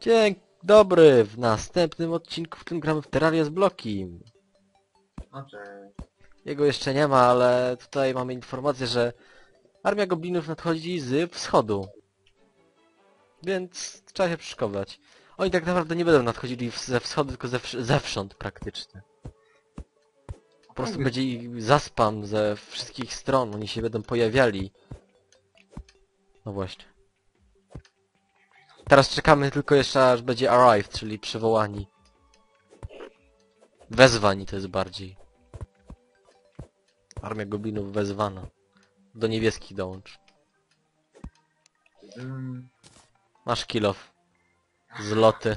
Dzień dobry, w następnym odcinku, w którym gramy w Terraria z Bloki. No. Jego jeszcze nie ma, ale tutaj mamy informację, że armia goblinów nadchodzi z wschodu. Więc trzeba się przyszykować. Oni tak naprawdę nie będą nadchodzili w- ze wschodu, tylko ze wsz- zewsząd praktycznie. Po prostu będzie ich zaspam ze wszystkich stron, oni się będą pojawiali. No właśnie. Teraz czekamy tylko jeszcze aż będzie arrived, czyli przywołani. Wezwani to jest bardziej. Armia goblinów wezwana. Do niebieskich dołącz. Masz kilof. Zloty.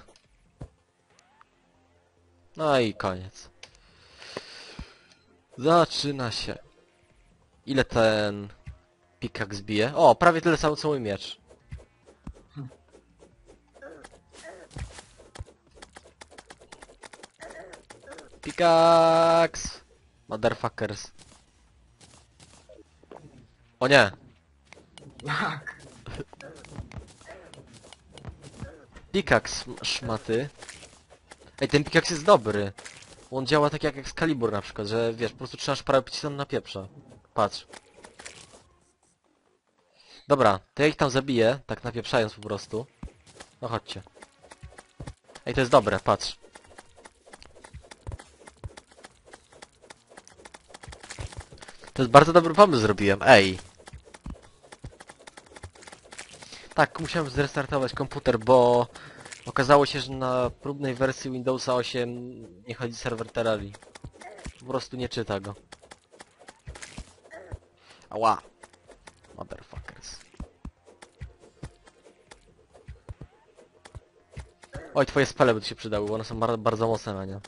No i koniec. Zaczyna się. Ile ten pikak zbije? O, prawie tyle samo co mój miecz. Pikaks! Motherfuckers. O nie! Jak? Pikaks szmaty. Ej, ten pikaks jest dobry. On działa tak jak Excalibur na przykład, że wiesz, po prostu trzymasz parę przyciskiem na pieprza. Patrz. Dobra, to ja ich tam zabiję, tak napieprzając po prostu. No chodźcie. Ej, to jest dobre, patrz. To jest bardzo dobry pomysł zrobiłem, ej. Tak, musiałem zrestartować komputer, bo okazało się, że na próbnej wersji Windowsa 8 nie chodzi serwer Terrarii. Po prostu nie czyta go. Ała. Motherfuckers. Oj, twoje spele by tu się przydały, bo one są bardzo, bardzo mocne na nie.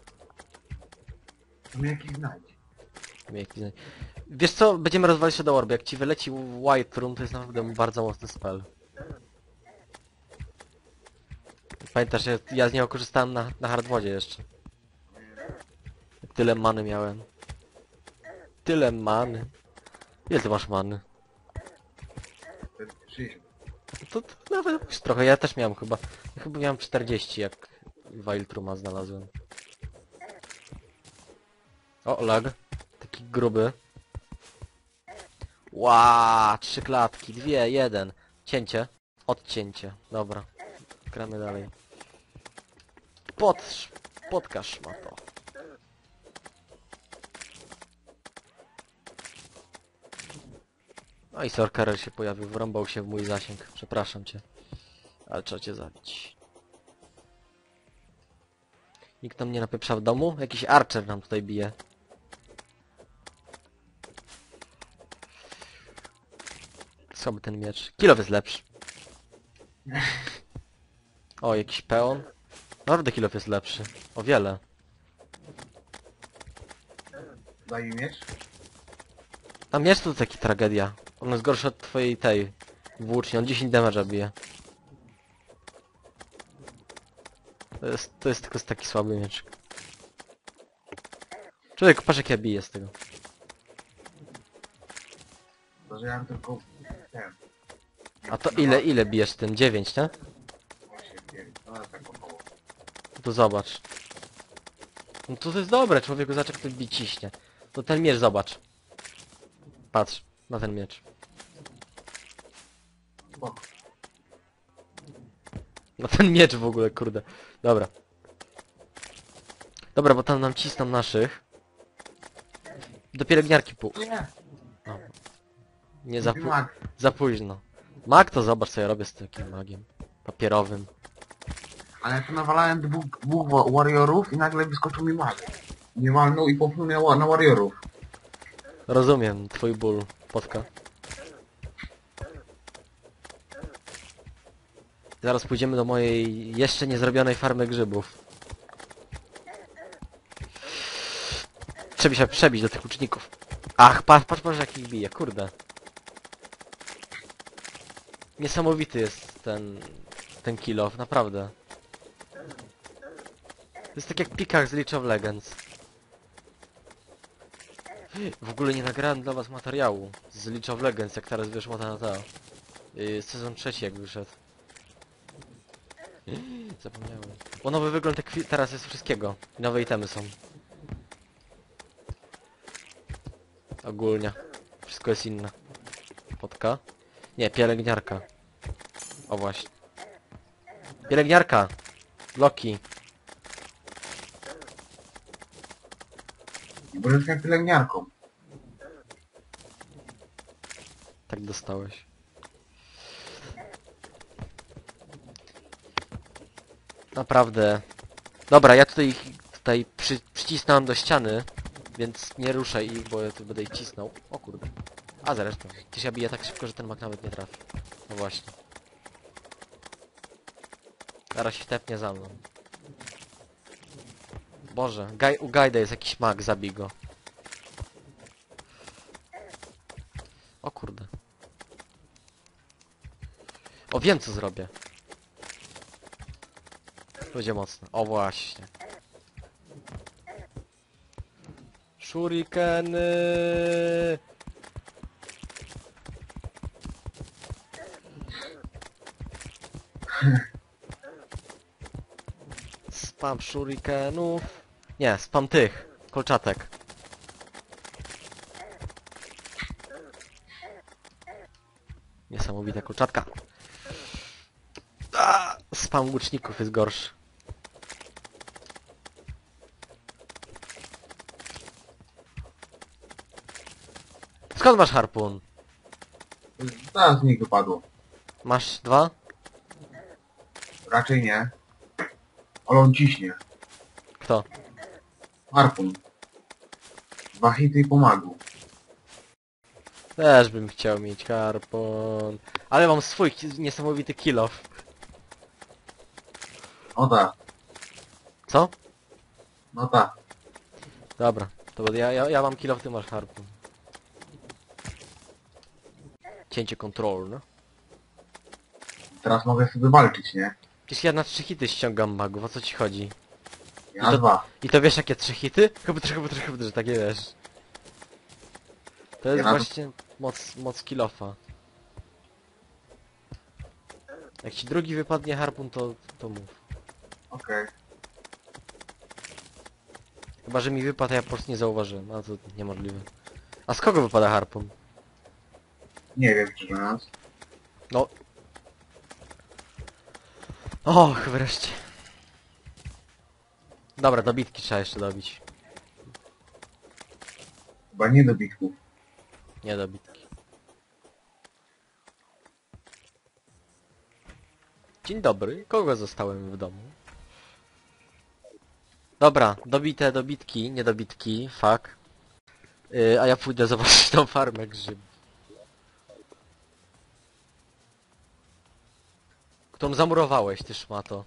To mnie jakiś znajdź. Jaki zna- Wiesz co, będziemy rozwalić Shadow Orb. Jak ci wyleci White Room, to jest naprawdę bardzo mocny spell. Pamiętasz, ja, ja z niego korzystałem na, na hardwodzie jeszcze. Tyle many miałem. Tyle many. Ile ty masz many? To jest 60. To, nawet trochę, ja też miałem chyba. Ja chyba miałem 40 jak Wildruma znalazłem. O, lag. Taki gruby. Ła, trzy klatki, dwie, jeden. Cięcie. Odcięcie. Dobra. Gramy dalej. Pod, podkaż ma to. No i Sorcerer się pojawił, wrąbał się w mój zasięg. Przepraszam cię. Ale trzeba cię zabić. Nikt nam nie napieprza w domu? Jakiś archer nam tutaj bije. Słaby ten miecz. Kilow jest lepszy. O, jakiś peon. Naprawdę kilow jest lepszy. O wiele. Daj mi miecz. A miecz to taki tragedia. On jest gorszy od twojej tej włóczni. On 10 damage'a bije. To jest, to jest tylko taki słaby miecz. Człowiek, patrz jak ja biję z tego. Mam tylko ten. A to ile, ile bijesz tym? 9, nie? To zobacz. No to, jest dobre, człowieku, zobacz jak to bi ciśnie. To ten miecz zobacz. Patrz, na ten miecz. Na ten miecz w ogóle, kurde. Dobra. Dobra, bo tam nam cisną naszych. Do pielęgniarki pół. Nie! Nie za, Mówi pó- mag. za późno. Mag to zobacz co ja robię z takim magiem. Papierowym. Ale ja tu nawalałem dwóch, dwóch wa- warriorów i nagle wyskoczył mi mag. Nie walnął i popłynął na warriorów. Rozumiem twój ból, potka. Zaraz pójdziemy do mojej jeszcze niezrobionej farmy grzybów. Przebić się, przebić do tych łuczników. Ach, patrz, patrz, patrz jak ich bije, kurde. Niesamowity jest ten, ten kill off, naprawdę. To jest tak jak pikach z League of Legends. W ogóle nie nagrałem dla was materiału z League of Legends, jak teraz wyszła ta, ta yy, sezon trzeci jak wyszedł. Zapomniałem. Bo nowy wygląd teraz jest wszystkiego. I nowe itemy są. Ogólnie. Wszystko jest inne. Potka? Nie, pielęgniarka. O właśnie. Pielęgniarka! Loki. Bo jestem pielęgniarką. Tak dostałeś. Naprawdę. Dobra, ja tutaj ich tutaj przy, przycisnąłem do ściany, więc nie ruszaj ich, bo ja tu będę ich cisnął. O kurde. A zresztą. Ty się bije tak szybko, że ten mak nawet nie trafi. No właśnie. Zaraz się tepnie za mną. Boże, Gaj, u Gajda jest jakiś mag, zabij go. O kurde. O, wiem co zrobię. Będzie mocno. O, właśnie. Shurikeny! Spam shurikenów. Nie, spam tych. Kolczatek. Niesamowita kolczatka. A, spam łuczników jest gorszy. Skąd masz harpun? Zaraz mi wypadło. Masz dwa? Raczej nie. Ale on ciśnie. Kto? Harpun. Dwa hity i pomagu. Też bym chciał mieć harpun. Ale mam swój ki- niesamowity kill off. No tak, Co? no tak. Dobra, to ja, ja, ja mam kill off, ty masz harpun. Cięcie kontrolne. Teraz mogę sobie walczyć, nie? Przecież ja na trzy hity ściągam magów, o co ci chodzi? Ja na to- dwa. I to wiesz jakie trzy hity? Chyba trochę, chyba trochę, że takie wiesz. To jest Ja to- właśnie moc, moc killofa. Jak ci drugi wypadnie harpun, to, to mów. Okej. Chyba, że mi wypadł, a ja po prostu nie zauważyłem, a to niemożliwe. A z kogo wypada harpun? Nie wiem, czy nas. No. Och, wreszcie. Dobra, dobitki trzeba jeszcze dobić. Chyba nie do bitków. Nie dobitki. Dzień dobry, kogo zostałem w domu? Dobra, dobite dobitki, nie dobitki, fuck. Yy, a ja pójdę zobaczyć tą farmę grzybów. Którą zamurowałeś, ty szmato.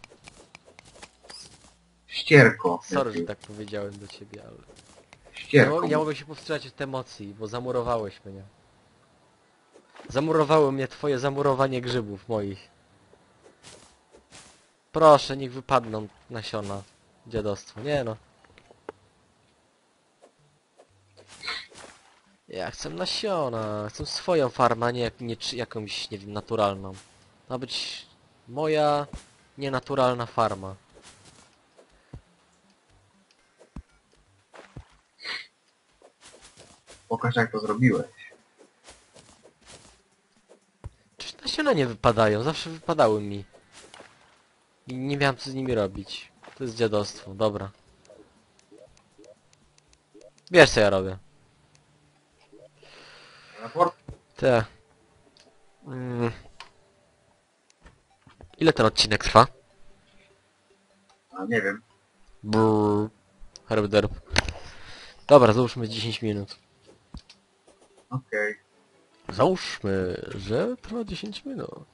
Ścierko. Sorry, że tak powiedziałem do ciebie, ale... Ja, Ścierko. mo- ja mogę się powstrzymać od emocji, bo zamurowałeś mnie. Zamurowało mnie twoje zamurowanie grzybów moich. Proszę, niech wypadną nasiona. Dziadostwo. Nie no. Ja chcę nasiona. Chcę swoją farmę, a nie, nie czy- jakąś, nie wiem, naturalną. Ma być moja nienaturalna farma. Pokaż jak to zrobiłeś. Czyż nasiona nie wypadają? Zawsze wypadały mi. I nie miałem co z nimi robić. To jest dziadostwo, dobra. Wiesz co ja robię. Raport? Te. Mm. Ile ten odcinek trwa? A nie wiem. Brrr. Herb derb. Dobra, załóżmy 10 minut. Okej. Załóżmy, że trwa 10 minut.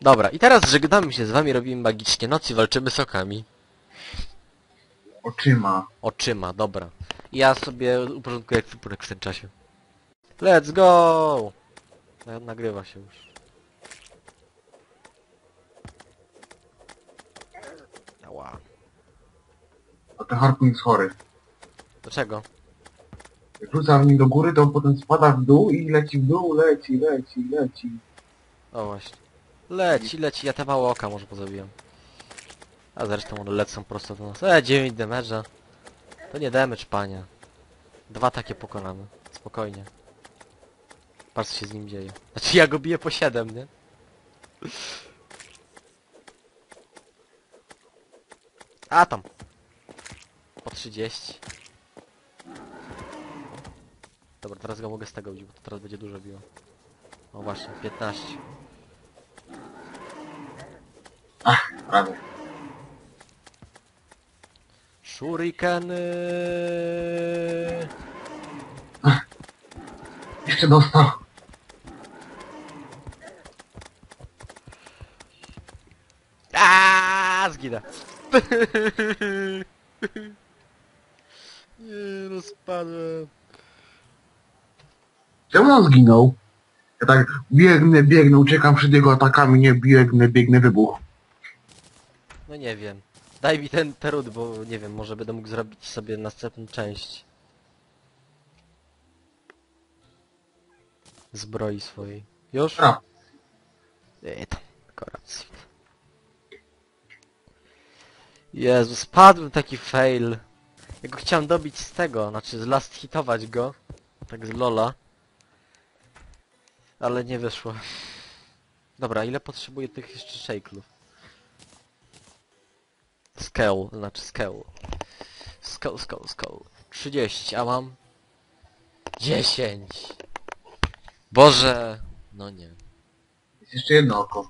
Dobra, i teraz żegnamy się z wami, robimy magicznie noc i walczymy sokami. Oczyma. Oczyma, dobra. Ja sobie uporządkuję ekwipunek w tym czasie. Let's go! Na, nagrywa się już. Ała. A ten harpun jest chory. Dlaczego? Jak rzucam nim do góry, to on potem spada w dół i leci w dół, leci, leci, leci. O właśnie. Leci, leci, ja te małe oka może pozabijam. A zresztą one lecą prosto do nas. E, 9 damage'a. To nie damage, panie. Dwa takie pokonamy. Spokojnie. Patrz co się z nim dzieje. Znaczy ja go biję po 7, nie? A tam. Po 30. Dobra, teraz go mogę z tego bić, bo to teraz będzie dużo biło. O właśnie, 15. Prawie. Shurikeny. Jeszcze dostał. Zginę. Nie, no spadłem. Czemu on zginął? Ja tak biegnę, biegnę, uciekam przed jego atakami, nie biegnę, biegnę, wybuch. No nie wiem. Daj mi ten terut, bo nie wiem, może będę mógł zrobić sobie następną część. Zbroi swojej. Już? Dobra. Nie, tam. Jezu, spadłem taki fail. Ja go chciałem dobić z tego, znaczy z last hitować go. Tak z lola. Ale nie wyszło. Dobra, ile potrzebuję tych jeszcze shakelów? Scale, znaczy scale. Scale, scale, scale. 30, a mam 10. Boże! No nie. Jeszcze jedno oko.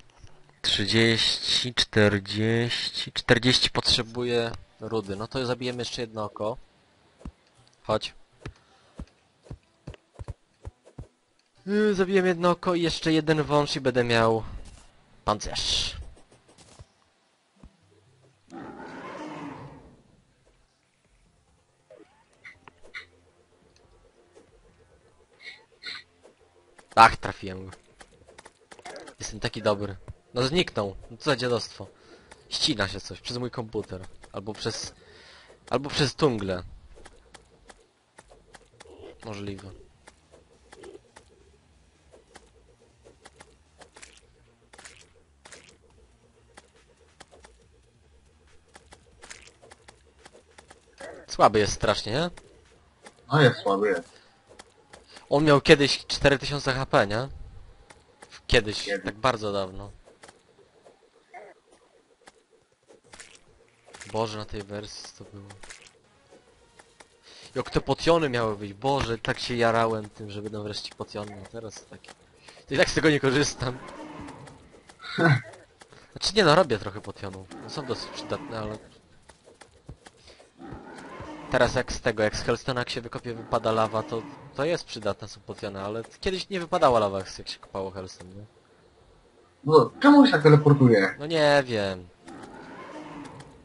30, 40, 40 potrzebuję rudy. No to zabijemy jeszcze jedno oko. Chodź. Yy, Zabiłem jedno oko i jeszcze jeden wąż i będę miał pancerz. Ach, trafiłem go. Jestem taki dobry. No zniknął. No co za dziadostwo. Ścina się coś przez mój komputer. Albo przez... Albo przez tungle. Możliwe. Słaby jest strasznie, nie? No jest słaby, jest. On miał kiedyś 4000 HP, nie? Kiedyś, Kiedy? tak bardzo dawno. Boże, na tej wersji to było. Jak te potiony miały być, Boże, tak się jarałem tym, że będą wreszcie potiony, a teraz takie... To i tak z tego nie korzystam. Znaczy nie no, robię trochę potionów. No, są dosyć przydatne, ale... Teraz jak z tego, jak z Hellstone'a jak się wykopie wypada lawa, to, to jest przydatne są potiony, ale kiedyś nie wypadała lawa jak się kopało Hellstone, nie? No, czemu się tak teleportuje? No nie wiem.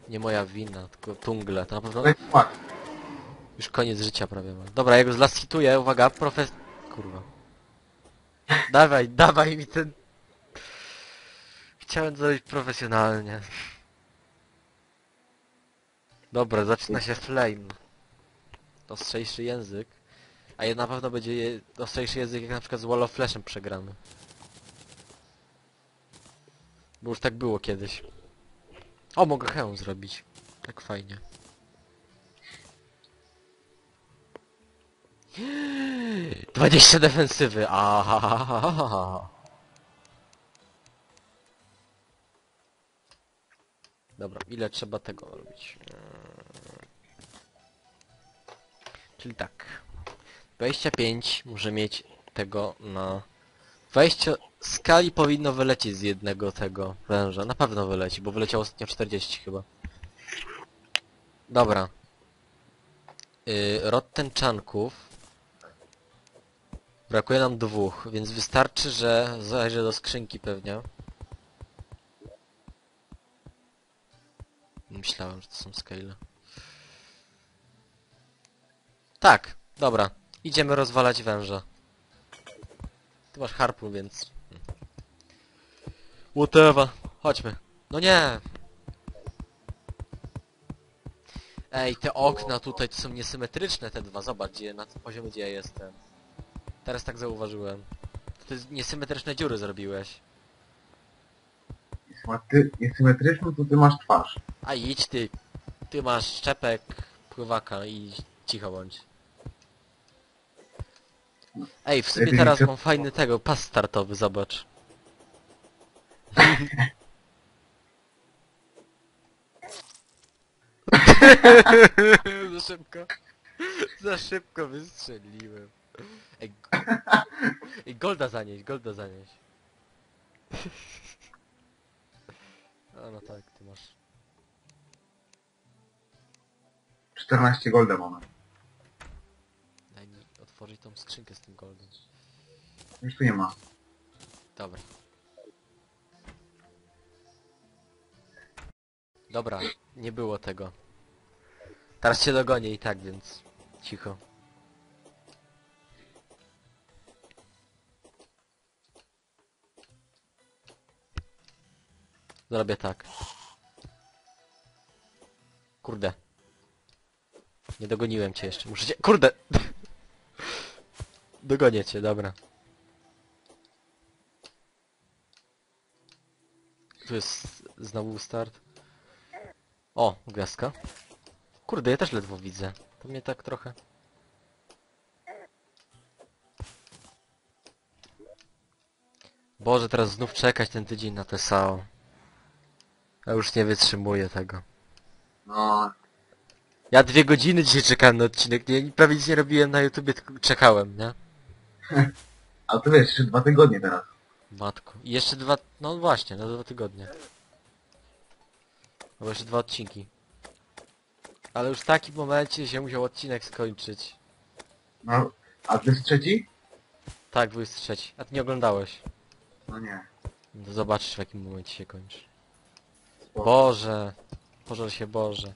Nie moja wina, tylko tungle. To na pewno patrz. już koniec życia prawie ma. Dobra, ja go zlasthituję, uwaga, profes... Kurwa. Dawaj, dawaj mi ten... Chciałem zrobić profesjonalnie. Dobra, zaczyna się flame. Ostrzejszy język. A je na pewno będzie je... ostrzejszy język jak na przykład z Wall of Flashem przegramy. Bo już tak było kiedyś. O, mogę hełm zrobić. Tak fajnie. Dwadzieścia defensywy. Aha. Dobra, ile trzeba tego robić? Eee, Czyli tak. 25 muszę mieć tego na 20 skali powinno wylecieć z jednego tego węża. Na pewno wyleci, bo wyleciało ostatnio 40 chyba. Dobra. Yy, Rottenczanków. Brakuje nam dwóch, więc wystarczy, że zajrzę do skrzynki pewnie. Myślałem, że to są scale. Tak, dobra. Idziemy rozwalać węża. Ty masz harpun, więc... Whatever. Chodźmy. No nie! Ej, te okna tutaj to są niesymetryczne te dwa. Zobacz, gdzie, na tym poziomie gdzie ja jestem. Teraz tak zauważyłem. To jest niesymetryczne dziury zrobiłeś. jest symetryczny, to ty masz twarz. A idź ty. Ty masz szczepek pływaka i cicho bądź. Ej, w sumie teraz mam fajny tego, pas startowy, zobacz. Za szybko. Za szybko wystrzeliłem. Ej, go... Ej golda zanieś, golda zanieś. A no tak, ty masz. 14 golda mamy. Otworzyć tą skrzynkę z tym goldem. Już tu nie ma. Dobra. Dobra, nie było tego. Teraz cię dogonię i tak, więc cicho. Zrobię tak. Kurde. Nie dogoniłem cię jeszcze. Muszę cię... Kurde! Dogonię cię, dobra. Tu jest znowu start. O, gwiazdka. Kurde, ja też ledwo widzę. To mnie tak trochę... Boże, teraz znów czekać ten tydzień na te SAO. Ja już nie wytrzymuję tego. No, Ja dwie godziny dzisiaj czekałem na odcinek, nie, prawie nic nie robiłem na YouTubie, tylko czekałem, nie? ale to wiesz, jeszcze dwa tygodnie teraz. Matko. I jeszcze dwa... No właśnie, na dwa tygodnie. Albo jeszcze dwa odcinki. Ale już w takim momencie się musiał odcinek skończyć. No, a ty jest trzeci? Tak, 23. A ty nie oglądałeś. No nie. No To zobaczysz w jakim momencie się kończy. Spoko. Boże. Pożal się Boże.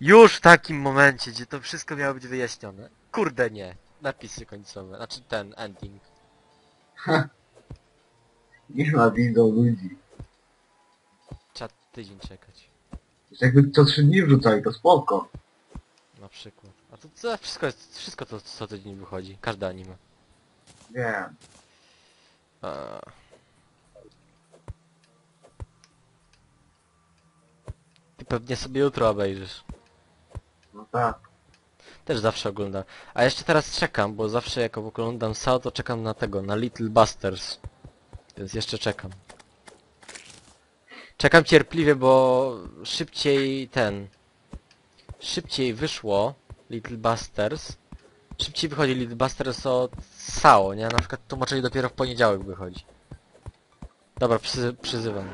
Już w takim momencie, gdzie to wszystko miało być wyjaśnione. Kurde nie. Napisy końcowe. Znaczy ten ending. Nienawidzą ludzi. Trzeba tydzień czekać. Jeszcze jakby co trzy dni wrzucali, to spoko. Na przykład. A to co, wszystko jest, wszystko to co tydzień wychodzi. Każde anime. Wiem. A. Ty pewnie sobie jutro obejrzysz. No tak. Też zawsze oglądam. A jeszcze teraz czekam, bo zawsze jak oglądam SAO, to czekam na tego, na Little Busters. Więc jeszcze czekam. Czekam cierpliwie, bo szybciej ten... Szybciej wyszło Little Busters. Szybciej wychodzi Little Busters od SAO, nie? Na przykład tłumaczenie dopiero w poniedziałek wychodzi. Dobra, przy, przyzywam.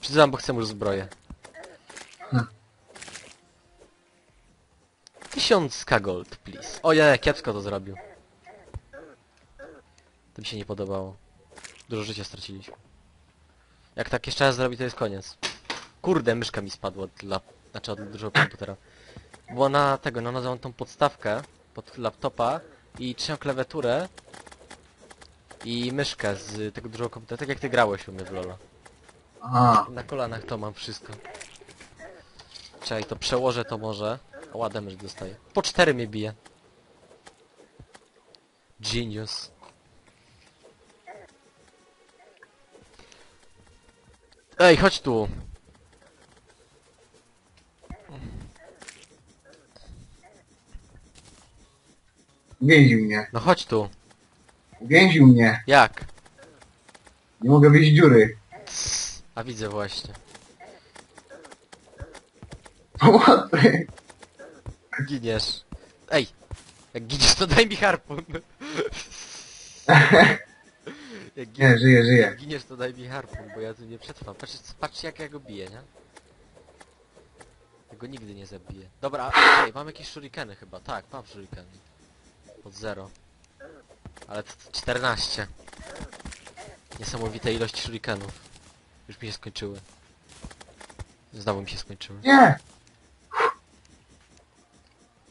Przyzywam, bo chcę już zbroję. Tysiąc gold, please. O nie, kiepsko to zrobił. To mi się nie podobało. Dużo życia straciliśmy. Jak tak jeszcze raz zrobi, to jest koniec. Kurde, myszka mi spadła od lap... Znaczy od dużego komputera. Było na tego, no nazwałem tą podstawkę pod laptopa i trzymam klawiaturę i myszkę z tego dużego komputera, tak jak ty grałeś u mnie w Lola. Aha. Na kolanach to mam wszystko. Czekaj, to przełożę to może. O, łademysz dostaję. Po cztery mnie bije. Genius. Ej, chodź tu. Uwięził mnie. No chodź tu. Uwięził mnie. Jak? Nie mogę wyjść z dziury. A widzę właśnie. Pomocy. Giniesz. Ej! Jak giniesz, to daj mi harpun. Jak giniesz, Nie, żyję, żyję. jak giniesz, to daj mi harpun, bo ja tu nie przetrwam. Patrz, patrzcie jak ja go biję, nie? Ja go nigdy nie zabiję. Dobra, ej, mam jakieś shurikeny chyba. Tak, mam shurikeny. Pod zero. Ale t- t- 14. Niesamowita ilość shurikenów. Już mi się skończyły. Znowu mi się skończyły. Nie!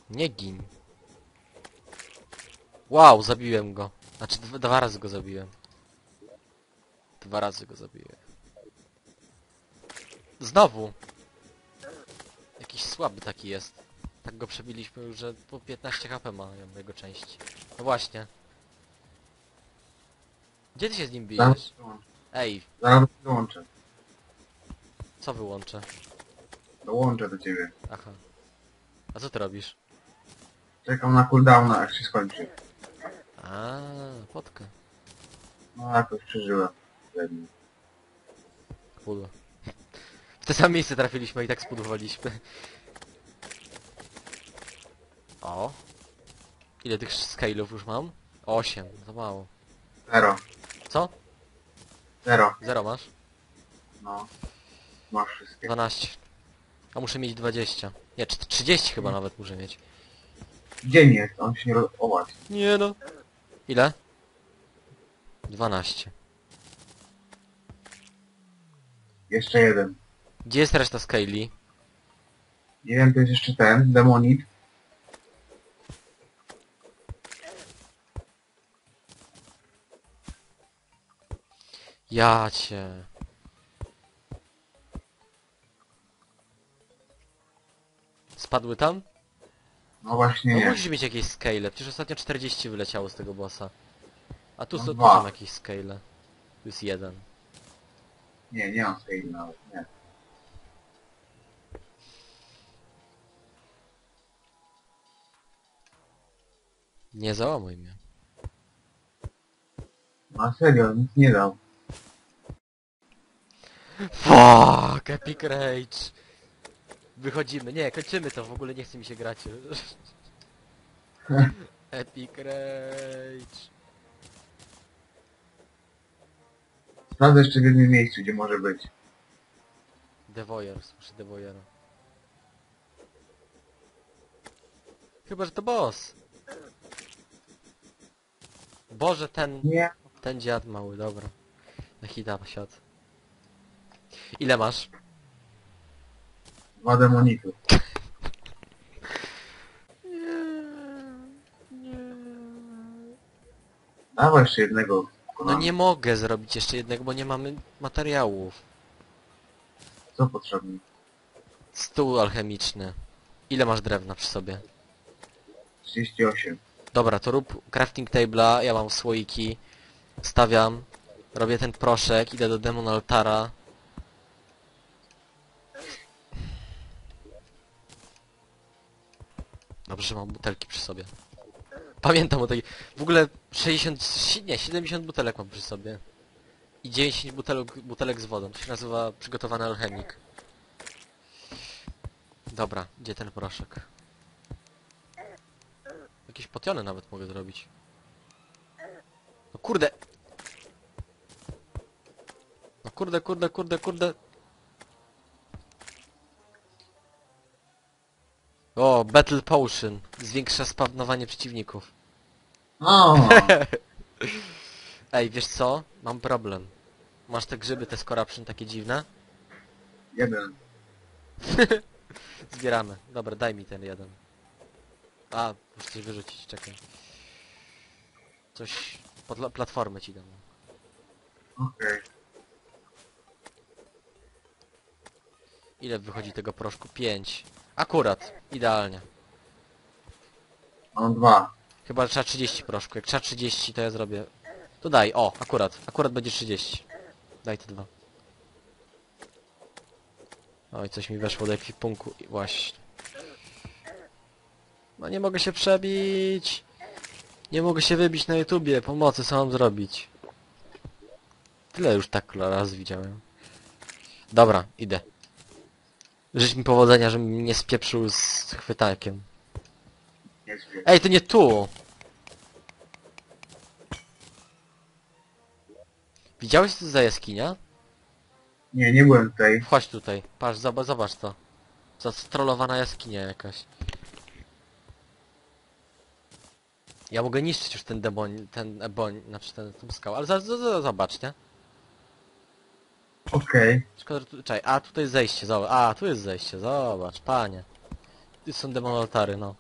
Nie gin. Wow, zabiłem go. Znaczy dwa, dwa razy go zabiłem. Dwa razy go zabiłem. Znowu! Jakiś słaby taki jest. Tak go przebiliśmy już, że po 15 HP ma jego części. No właśnie. Gdzie ty się z nim bijesz? Ej, Zaraz dołączę. co wyłączę? Dołączę do ciebie. Aha. A co ty robisz? Czekam na cooldowna, jak się skończy. A, potkę. No jakoś przeżyłem. Pudło. W te same miejsce trafiliśmy i tak spudowaliśmy. O. Ile tych scale'ów już mam? Osiem, to mało. Zero. Co? Zero. Zero masz? No. Masz wszystkie. 12. A muszę mieć 20. Nie, trz- 30 chyba nawet muszę mieć. Dzień jest, on się nie roz... O właśnie. Nie no. Ile? 12. Jeszcze jeden. Gdzie jest reszta scale'i? Nie wiem, to jest jeszcze ten, demonit. Ja cię. Spadły tam? No właśnie No nie. musisz mieć jakieś scale, przecież ostatnio 40 wyleciało z tego bossa. A tu, No są, tu dwa. są jakieś scale. Tu jest jeden. Nie, nie mam scale nawet, nie. Nie załamuj mnie. No serio, nic nie dał. Fuck, Epic Rage. Wychodzimy. Nie, kończymy to, w ogóle nie chce mi się grać. Epic Rage. Sprawdzę jeszcze w jednym miejscu, gdzie może być. Devoyer, słyszę Devoyera. Chyba, że to boss. Boże, ten, Nie. ten dziad mały, dobra. Na hita siadł. Ile masz? Dwa nie. Dawaj jeszcze jednego. No nie mogę zrobić jeszcze jednego, bo nie mamy materiałów. Co potrzebne? Stół alchemiczny. Ile masz drewna przy sobie? 38. Dobra, to rób crafting table'a, ja mam słoiki. Stawiam. Robię ten proszek, idę do demon altara. Dobrze, że mam butelki przy sobie. Pamiętam o tej... W ogóle 60... si- nie, 70 butelek mam przy sobie. I 10 butelek, butelek z wodą. To się nazywa przygotowany alchemik. Dobra, gdzie ten proszek? Jakieś potiony nawet mogę zrobić. No kurde! No kurde, kurde, kurde, kurde. O, Battle Potion. Zwiększa spawnowanie przeciwników. O! Ej, wiesz co? Mam problem. Masz te grzyby, te scorruption takie dziwne? jeden. Zbieramy. Dobra, daj mi ten jeden. A, muszę coś wyrzucić, czekaj. Coś... Pod la- platformę ci dam. Okej. Ile wychodzi tego proszku? 5. Akurat. Idealnie. Mam dwa. Chyba że trzeba 30 proszku. Jak trzeba 30 to ja zrobię... To daj, o, akurat. Akurat będzie 30. Daj te dwa. Oj, coś mi weszło do ekwipunku. I Właśnie. No nie mogę się przebić. Nie mogę się wybić na YouTubie. Pomocy, co mam zrobić? Tyle już tak raz widziałem. Dobra, idę. Życz mi powodzenia, żebym mnie nie spieprzył z chwytakiem. Ej, to nie tu! Widziałeś co to za jaskinia? Nie, nie byłem tutaj. Chodź tutaj, patrz, zobacz, zobacz to. Zastrolowana jaskinia jakaś. Ja mogę niszczyć już ten demon, ten eboń, znaczy ten, tą skałę, ale za, za, za, zobacz, nie? Okej. Szkoda, a tutaj jest zejście, zobacz, a tu jest zejście, zobacz, panie. Tu są demon altary, no.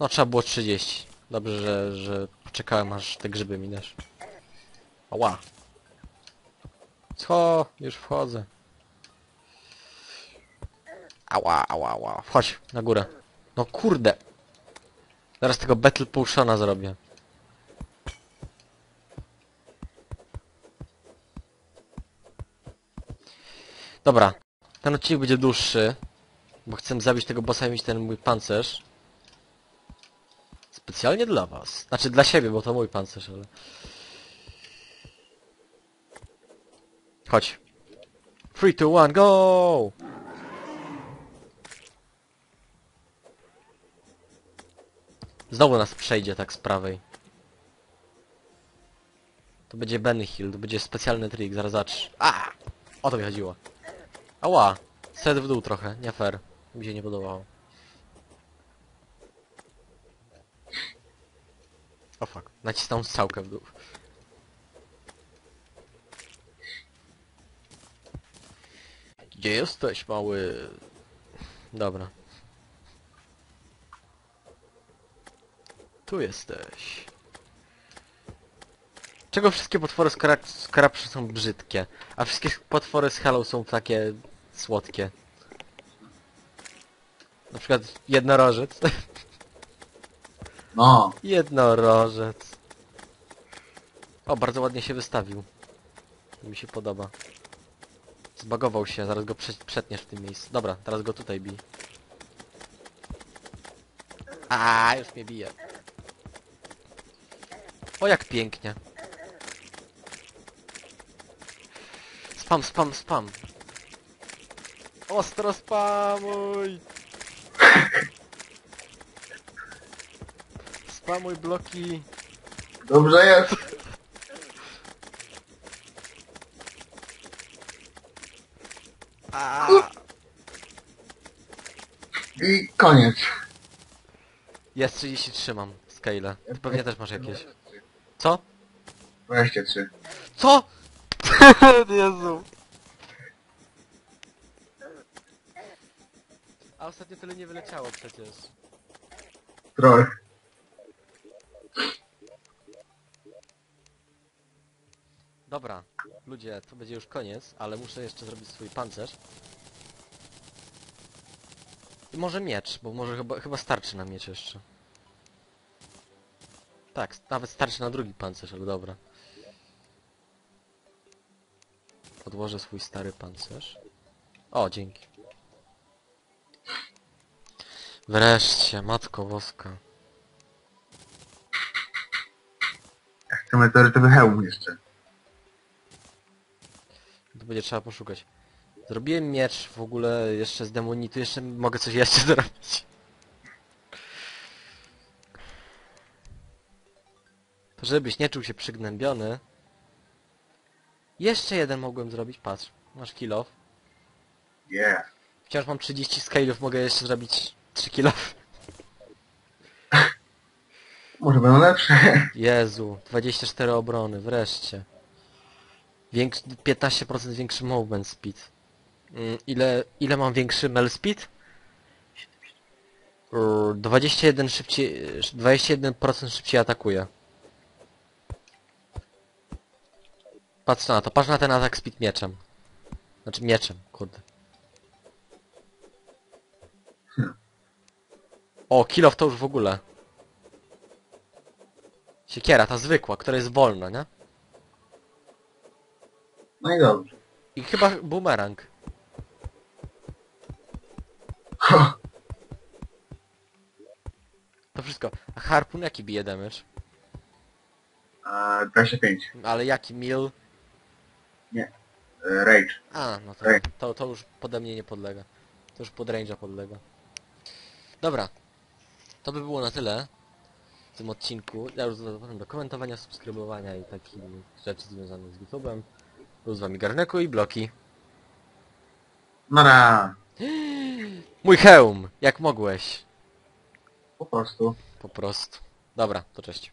No trzeba było 30. Dobrze, że, że poczekałem aż te grzyby minesz. Ała. Co? Już wchodzę. Ała, ała, ała. Wchodź na górę. No kurde. Zaraz tego Battle Potiona zrobię. Dobra, ten odcinek będzie dłuższy, bo chcę zabić tego bossa i mieć ten mój pancerz. Specjalnie dla was. Znaczy dla siebie, bo to mój pancerz, ale... Chodź. 3, 2, 1, go! Znowu nas przejdzie tak z prawej. To będzie Benny Hill, to będzie specjalny trik, zaraz zacz. A! O to mi chodziło. Ała! Set w dół trochę, nie fair. Mi się nie podobało. O fuck, nacisnąłem strzałkę w dół. Gdzie jesteś, mały? Dobra. Tu jesteś. Czego wszystkie potwory z, kara są brzydkie, a wszystkie potwory z Hello są takie słodkie? Na przykład jednorożec. No, Jednorożec. O, bardzo ładnie się wystawił. Mi się podoba. Zbagował się, zaraz go prze przetniesz w tym miejscu. Dobra, teraz go tutaj bij. A, już mnie bije. O, jak pięknie. Spam, spam, spam. Ostro spamuj! Spamuj bloki. dobrze jest. A, I koniec. Jest 33 mam scale. Ty pewnie też masz jakieś. Co? 23. Co? Jezu. A ostatnio tyle nie wyleciało przecież. Troll. Dobra, ludzie, to będzie już koniec, ale muszę jeszcze zrobić swój pancerz. I może miecz, bo może chyba, chyba starczy na miecz jeszcze. Tak, nawet starczy na drugi pancerz, ale dobra. Podłożę swój stary pancerz. O, dzięki. Wreszcie, matko boska. Chcę meteorytowy hełm jeszcze. To będzie trzeba poszukać. Zrobiłem miecz w ogóle jeszcze z demonitu, jeszcze mogę coś jeszcze zrobić. To żebyś nie czuł się przygnębiony. Jeszcze jeden mogłem zrobić, patrz. Masz kill off. Yeah. Wciąż mam 30 scale'ów, mogę jeszcze zrobić 3 kill off. Może będą lepsze. Jezu, 24 obrony, wreszcie. Większy, 15% większy movement speed. Mm, Ile, ile mam większy mel speed? Yy, 21 szybciej, 21% szybciej atakuje. Patrz na to, patrz na ten atak speed mieczem. Znaczy mieczem, kurde. O, kill off to już w ogóle. Siekiera, ta zwykła, która jest wolna, nie? No i dobrze. I chyba boomerang. To wszystko. A harpun jaki bije damage? A, 25. Ale jaki mil? E, Rage. A, no to, Tak. to, to już pode mnie nie podlega. To już pod range'a podlega. Dobra. To by było na tyle w tym odcinku. Ja już zapraszam do komentowania, subskrybowania i takich rzeczy związanych z YouTube'em. Był z wami Garneku i Bloki. Nara. Mój hełm! Jak mogłeś? Po prostu. Po prostu. Dobra, to cześć.